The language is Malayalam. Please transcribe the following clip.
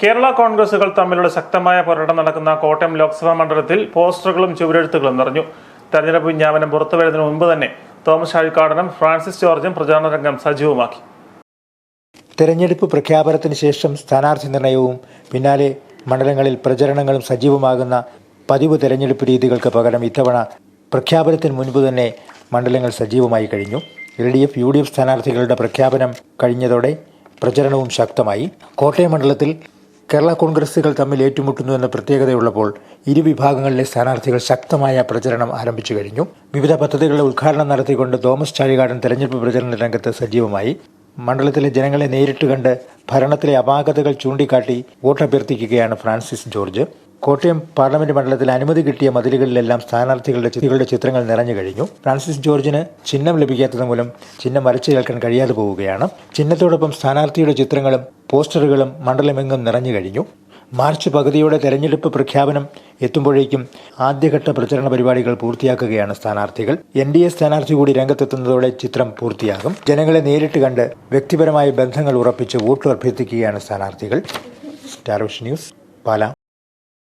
കേരള കോൺഗ്രസുകൾ തമ്മിലുള്ള ശക്തമായ പോരാട്ടം നടക്കുന്ന കോട്ടയം ലോക്സഭാ മണ്ഡലത്തിൽ പോസ്റ്ററുകളും ചുവരെഴുത്തുകളും നിറഞ്ഞു. തെരഞ്ഞെടുപ്പ് വിജ്ഞാപനം പുറത്തു വരുന്നതിന് മുമ്പ് തന്നെ തോമസ് ചാഴിക്കാടനും ഫ്രാൻസിസ് ജോർജും പ്രചാരണ രംഗം സജീവമാക്കി. തെരഞ്ഞെടുപ്പ് പ്രഖ്യാപനത്തിന് ശേഷം സ്ഥാനാർത്ഥി നിർണയവും പിന്നാലെ മണ്ഡലങ്ങളിൽ പ്രചരണങ്ങളും സജീവമാകുന്ന പതിവ് തെരഞ്ഞെടുപ്പ് രീതികൾക്ക് പകരം ഇത്തവണ പ്രഖ്യാപനത്തിന് മുൻപ് തന്നെ മണ്ഡലങ്ങൾ സജീവമായി കഴിഞ്ഞു. L D F U D F സ്ഥാനാർത്ഥികളുടെ പ്രഖ്യാപനം കഴിഞ്ഞതോടെ പ്രചരണവും ശക്തമായി. കോട്ടയം മണ്ഡലത്തിൽ കേരള കോൺഗ്രസുകൾ തമ്മിൽ ഏറ്റുമുട്ടുന്നു എന്ന പ്രത്യേകതയുള്ളപ്പോൾ ഇരു വിഭാഗങ്ങളിലെ സ്ഥാനാർത്ഥികൾ ശക്തമായ പ്രചരണം ആരംഭിച്ചു കഴിഞ്ഞു. വിവിധ പദ്ധതികളുടെ ഉദ്ഘാടനം നടത്തിക്കൊണ്ട് തോമസ് ചാഴികാടൻ തെരഞ്ഞെടുപ്പ് പ്രചരണ രംഗത്ത് സജീവമായി. മണ്ഡലത്തിലെ ജനങ്ങളെ നേരിട്ട് കണ്ട് ഭരണത്തിലെ അപാകതകൾ ചൂണ്ടിക്കാട്ടി വോട്ടഭ്യർത്ഥിക്കുകയാണ് ഫ്രാൻസിസ് ജോർജ്. കോട്ടയം പാർലമെന്റ് മണ്ഡലത്തിൽ അനുമതി കിട്ടിയ മതിലുകളിലെല്ലാം സ്ഥാനാർത്ഥികളുടെ ചിത്രങ്ങളുടെ ചിത്രങ്ങൾ നിറഞ്ഞു കഴിഞ്ഞു. ഫ്രാൻസിസ് ജോർജിന് ചിഹ്നം ലഭിക്കാത്തത് മൂലം ചിഹ്നം വരച്ചു കേൾക്കാൻ കഴിയാതെ പോവുകയാണ്. ചിഹ്നത്തോടൊപ്പം സ്ഥാനാർത്ഥിയുടെ ചിത്രങ്ങളും പോസ്റ്ററുകളും മണ്ഡലമെങ്ങും നിറഞ്ഞു കഴിഞ്ഞു. മാർച്ച് പകുതിയോടെ തെരഞ്ഞെടുപ്പ് പ്രഖ്യാപനം എത്തുമ്പോഴേക്കും ആദ്യഘട്ട പ്രചരണ പരിപാടികൾ പൂർത്തിയാക്കുകയാണ് സ്ഥാനാർത്ഥികൾ. എൻ ഡി എ സ്ഥാനാർത്ഥി കൂടി രംഗത്തെത്തുന്നതോടെ ചിത്രം പൂർത്തിയാകും. ജനങ്ങളെ നേരിട്ട് കണ്ട് വ്യക്തിപരമായ ബന്ധങ്ങൾ ഉറപ്പിച്ച് വോട്ട് അഭ്യർത്ഥിക്കുകയാണ് സ്ഥാനാർത്ഥികൾ. Star news Pala.